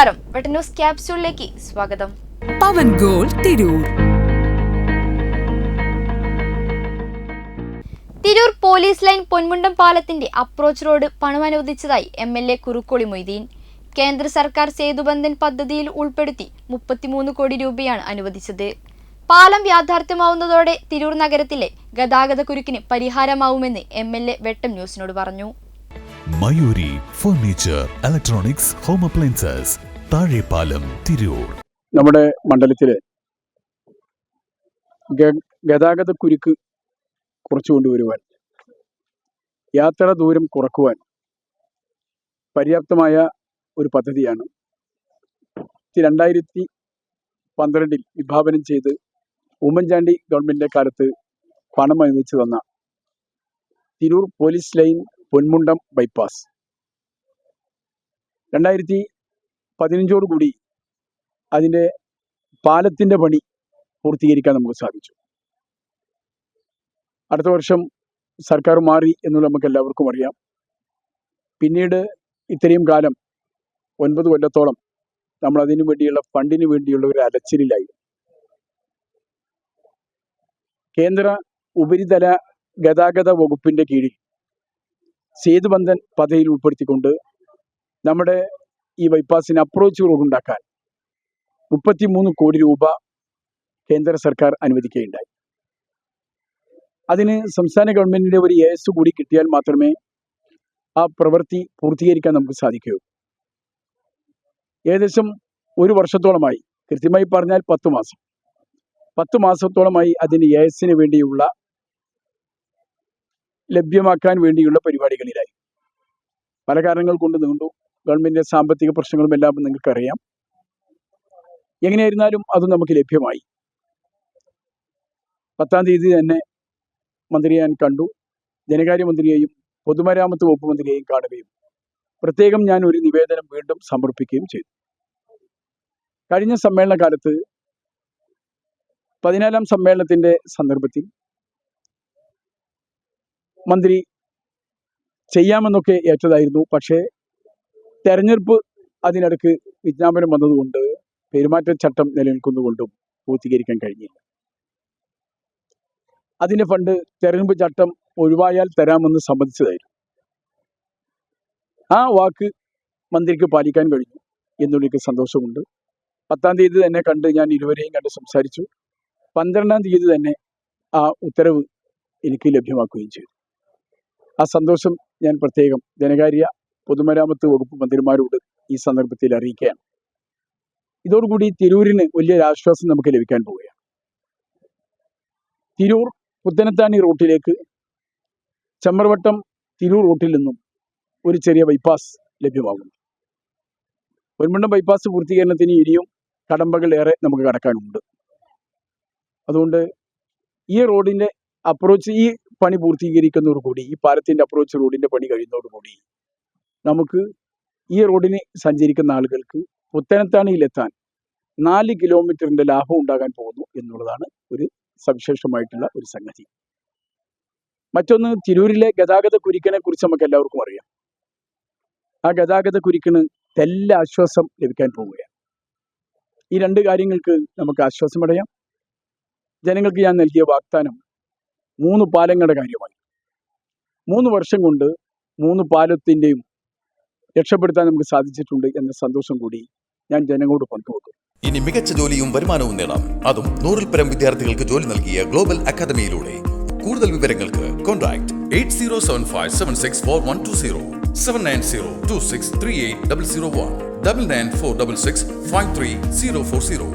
നമസ്കാരം. വെട്ട ന്യൂസ് ക്യാപ്സ്യൂളിലേക്ക് സ്വാഗതം. പവൻ ഗോൾ തിരൂർ. തിരൂർ പോലീസ് ലൈൻ പൊന്മുണ്ടം പാലത്തിന്റെ അപ്രോച്ച് റോഡ് പണം അനുവദിച്ചതായി M L A Kurukkoli Moideen. കേന്ദ്ര സർക്കാർ സേതുബന്ധൻ പദ്ധതിയിൽ ഉൾപ്പെടുത്തി മുപ്പത്തിമൂന്ന് കോടി രൂപയാണ് അനുവദിച്ചത്. പാലം യാഥാർത്ഥ്യമാവുന്നതോടെ തിരൂർ നഗരത്തിലെ ഗതാഗത കുരുക്കിന് പരിഹാരമാവുമെന്ന് എം എൽ എ വെട്ടം ന്യൂസിനോട് പറഞ്ഞു. Mayuri furniture electronics home appliances Thazhepalam Tirur. നമ്മുടെ മണ്ഡലത്തിലെ ഗതാഗത കുരുക്ക് കുറച്ചു കൊണ്ടുവരുവാൻ യാത്രാ ദൂരം കുറക്കുവാൻ പര്യാപ്തമായ ഒരു പദ്ധതിയാണ് രണ്ടായിരത്തി പന്ത്രണ്ടിൽ വിഭാവനം ചെയ്ത് ഉമ്മൻചാണ്ടി ഗവൺമെന്റിന്റെ കാലത്ത് പണം അനുവദിച്ചു തന്ന Tirur police line Ponmundam bypass. രണ്ടായിരത്തി പതിനഞ്ചോടുകൂടി അതിന്റെ പാലത്തിന്റെ പണി പൂർത്തീകരിക്കാൻ നമുക്ക് സാധിച്ചു. അടുത്ത വർഷം സർക്കാർ മാറി എന്നുള്ള നമുക്ക് എല്ലാവർക്കും അറിയാം. പിന്നീട് ഇത്രയും കാലം ഒൻപത് കൊല്ലത്തോളം നമ്മൾ അതിനു വേണ്ടിയുള്ള ഫണ്ടിന് വേണ്ടിയുള്ള ഒരു അലച്ചിലായി കേന്ദ്ര ഉപരിതല ഗതാഗത വകുപ്പിന്റെ കീഴിൽ സേതുബന്ധൻ പദ്ധതിയിൽ ഉൾപ്പെടുത്തിക്കൊണ്ട് നമ്മുടെ ഈ ബൈപ്പാസിന് അപ്രോച്ച് റോഡ് ഉണ്ടാക്കാൻ മുപ്പത്തിമൂന്ന് കോടി രൂപ കേന്ദ്ര സർക്കാർ അനുവദിക്കുകയുണ്ടായി. അതിന് സംസ്ഥാന ഗവൺമെന്റിന്റെ ഒരു എസ് കൂടി കിട്ടിയാൽ മാത്രമേ ആ പ്രവൃത്തി പൂർത്തീകരിക്കാൻ നമുക്ക് സാധിക്കൂ. ഏകദേശം ഒരു വർഷത്തോളമായി കൃത്യമായി പറഞ്ഞാൽ പത്ത് മാസം. പത്ത് മാസത്തോളമായി അതിന് എസിന് വേണ്ടിയുള്ള ലഭ്യമാക്കാൻ വേണ്ടിയുള്ള പരിപാടികളിലായി. പല കാരണങ്ങൾ കൊണ്ട് നീണ്ടു. ഗവൺമെന്റിന്റെ സാമ്പത്തിക പ്രശ്നങ്ങളും എല്ലാം നിങ്ങൾക്കറിയാം. എങ്ങനെയായിരുന്നാലും അത് നമുക്ക് ലഭ്യമായി. പത്താം തീയതി തന്നെ മന്ത്രിയെ ഞാൻ കണ്ടു. ധനകാര്യമന്ത്രിയെയും പൊതുമരാമത്ത് വകുപ്പ് മന്ത്രിയെയും കാണുകയും പ്രത്യേകം ഞാൻ ഒരു നിവേദനം വീണ്ടും സമർപ്പിക്കുകയും ചെയ്തു. കഴിഞ്ഞ സമ്മേളന കാലത്ത് പതിനാലാം സമ്മേളനത്തിന്റെ സന്ദർഭത്തിൽ മന്ത്രി ചെയ്യാമെന്നൊക്കെ ഏറ്റതായിരുന്നു. പക്ഷേ തെരഞ്ഞെടുപ്പ് അതിനിടക്ക് വിജ്ഞാപനം വന്നതുകൊണ്ട് പെരുമാറ്റച്ചട്ടം നിലനിൽക്കുന്നതുകൊണ്ടും പൂർത്തീകരിക്കാൻ കഴിഞ്ഞില്ല. അതിന്റെ ഫണ്ട് തെരഞ്ഞെടുപ്പ് ചട്ടം ഒഴിവായാൽ തരാമെന്ന് സമ്മതിച്ചതായിരുന്നു. ആ വാക്ക് മന്ത്രിക്ക് പാലിക്കാൻ കഴിഞ്ഞു എന്നുള്ളതിക്ക് സന്തോഷമുണ്ട്. പത്താം തീയതി തന്നെ കണ്ട് ഞാൻ ഇരുവരെയും കണ്ട് സംസാരിച്ചു. പന്ത്രണ്ടാം തീയതി തന്നെ ആ ഉത്തരവ് എനിക്ക് ലഭ്യമാക്കുകയും ചെയ്തു. ആ സന്തോഷം ഞാൻ പ്രത്യേകം ധനകാര്യ പൊതുമരാമത്ത് വകുപ്പ് മന്ത്രിമാരോട് ഈ സന്ദർഭത്തിൽ അറിയിക്കുകയാണ്. ഇതോടുകൂടി തിരൂരിന് വലിയൊരു ആശ്വാസം നമുക്ക് ലഭിക്കാൻ പോവുകയാണ്. തിരൂർ പുത്തനത്താണി റൂട്ടിലേക്ക് ചമ്മർവട്ടം തിരൂർ റൂട്ടിൽ നിന്നും ഒരു ചെറിയ ബൈപ്പാസ് ലഭ്യമാകുന്നു. പൊന്മുണ്ടം ബൈപ്പാസ് പൂർത്തീകരണത്തിന് ഇനിയും കടമ്പകൾ ഏറെ നമുക്ക് കടക്കാനുണ്ട്. അതുകൊണ്ട് ഈ റോഡിന്റെ അപ്രോച്ച് ഈ പണി പൂർത്തീകരിക്കുന്നതോടുകൂടി ഈ പാലത്തിന്റെ അപ്രോച്ച് റോഡിന്റെ പണി കഴിയുന്നതോടുകൂടി നമുക്ക് ഈ റോഡിന് സഞ്ചരിക്കുന്ന ആളുകൾക്ക് പുത്തനത്താണിയിലെത്താൻ നാല് കിലോമീറ്ററിന്റെ ലാഭം ഉണ്ടാകാൻ പോകുന്നു എന്നുള്ളതാണ് ഒരു സവിശേഷമായിട്ടുള്ള ഒരു സംഗതി. മറ്റൊന്ന് തിരൂരിലെ ഗതാഗത കുരുക്കിനെ കുറിച്ച് നമുക്ക് എല്ലാവർക്കും അറിയാം. ആ ഗതാഗത കുരുക്കിന് തെല്ല ആശ്വാസം ലഭിക്കാൻ പോവുകയാണ്. ഈ രണ്ട് കാര്യങ്ങൾക്ക് നമുക്ക് ആശ്വാസമടയാം. ജനങ്ങൾക്ക് ഞാൻ നൽകിയ വാഗ്ദാനം മൂന്ന് പാലങ്ങളുടെ കാര്യമായി. മൂന്ന് വർഷം കൊണ്ട് മൂന്ന് പാലത്തിന്റെയും രക്ഷപ്പെടുത്താൻ നമുക്ക് സാധിച്ചിട്ടുണ്ട് എന്ന സന്തോഷം കൂടി ഞാൻ ജനങ്ങളോട് പങ്കുവെക്കും ഇനി മികച്ച ജോലിയും വരുമാനവും നേടാം. അതും നൂറിൽ പരം വിദ്യാർത്ഥികൾക്ക് ജോലി നൽകിയ ഗ്ലോബൽ അക്കാദമിയിലൂടെ. കൂടുതൽ വിവരങ്ങൾക്ക് contact eight zero seven five seven six four one two zero seven nine zero two six three eight double zero one double nine four double six five three zero four zero.